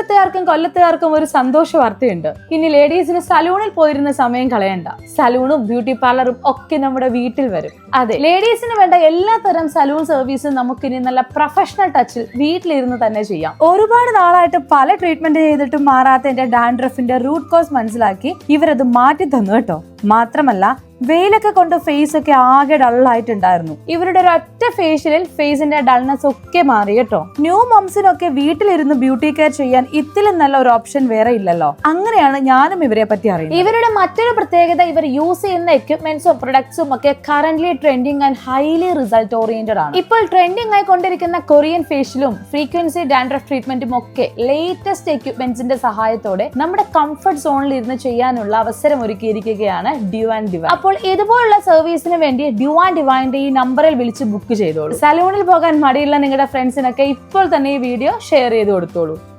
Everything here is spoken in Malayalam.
തിരുവനന്തപുരത്തുകാർക്കും കൊല്ലത്തുകാർക്കും ഒരു സന്തോഷ വാർത്തയുണ്ട്. ഇനി ലേഡീസിന് സലൂണിൽ പോയിരുന്ന സമയം കളയണ്ട. സലൂണും ബ്യൂട്ടി പാർലറും ഒക്കെ നമ്മുടെ വീട്ടിൽ വരും. അതെ ലേഡീസിന് വേണ്ട എല്ലാ തരം സലൂൺ സർവീസും നമുക്കിനി നല്ല പ്രൊഫഷണൽ ടച്ചിൽ വീട്ടിലിരുന്ന് തന്നെ ചെയ്യാം. ഒരുപാട് നാളായിട്ട് പല ട്രീറ്റ്മെന്റ് ചെയ്തിട്ടും മാറാത്ത എന്റെ ഡാൻഡ്രഫിന്റെ റൂട്ട് കോസ് മനസ്സിലാക്കി ഇവരത് മാറ്റി തന്നു കേട്ടോ. മാത്രമല്ല വെയിലൊക്കെ കൊണ്ട് ഫേസ് ഒക്കെ ആകെ ഡള്ളായിട്ടുണ്ടായിരുന്നു ഇവരുടെ ഒരു ഒറ്റ ഫേഷ്യലിൽ ഫേസിന്റെ ഡൾനെസ് ഒക്കെ മാറി കേട്ടോ. ന്യൂ മംസിനൊക്കെ വീട്ടിലിരുന്ന് ബ്യൂട്ടി കെയർ ചെയ്യാൻ ഇത്തിലും നല്ല ഒരു ഓപ്ഷൻ വേറെ ഇല്ലല്ലോ. അങ്ങനെയാണ് ഞാനും ഇവരെ പറ്റി അറിയുന്നത്. ഇവരുടെ മറ്റൊരു പ്രത്യേകത ഇവർ യൂസ് ചെയ്യുന്ന എക്യുപ്മെന്റ്സും പ്രൊഡക്ട്സും ഒക്കെ current trending and highly result oriented ആണ്. ഇപ്പോൾ ട്രെൻഡിങ് ആയി കൊണ്ടിരിക്കുന്ന കൊറിയൻ ഫേഷ്യലും ഫ്രീക്വൻസി ഡാൻഡ്രഫ് ട്രീറ്റ്മെന്റും ഒക്കെ ലേറ്റസ്റ്റ് എക്യുപ്മെന്റ്സിന്റെ സഹായത്തോടെ നമ്മുടെ കംഫർട്ട് സോണിൽ ഇരുന്ന് ചെയ്യാനുള്ള അവസരം ഒരുക്കിയിരിക്കുകയാണ് ഡ്യൂ ആൻഡ് ഡിവൈൻ അപ്പോൾ ഇതുപോലുള്ള സർവീസിന് വേണ്ടി ഡ്യൂ ആൻഡ് ഡിവൈന്റെ ഈ നമ്പറിൽ വിളിച്ച് ബുക്ക് ചെയ്തോളൂ. സലൂണിൽ പോകാൻ മടിയുള്ള നിങ്ങളുടെ ഫ്രണ്ട്സിനൊക്കെ ഇപ്പോൾ തന്നെ ഈ വീഡിയോ ഷെയർ ചെയ്ത് കൊടുത്തോളൂ.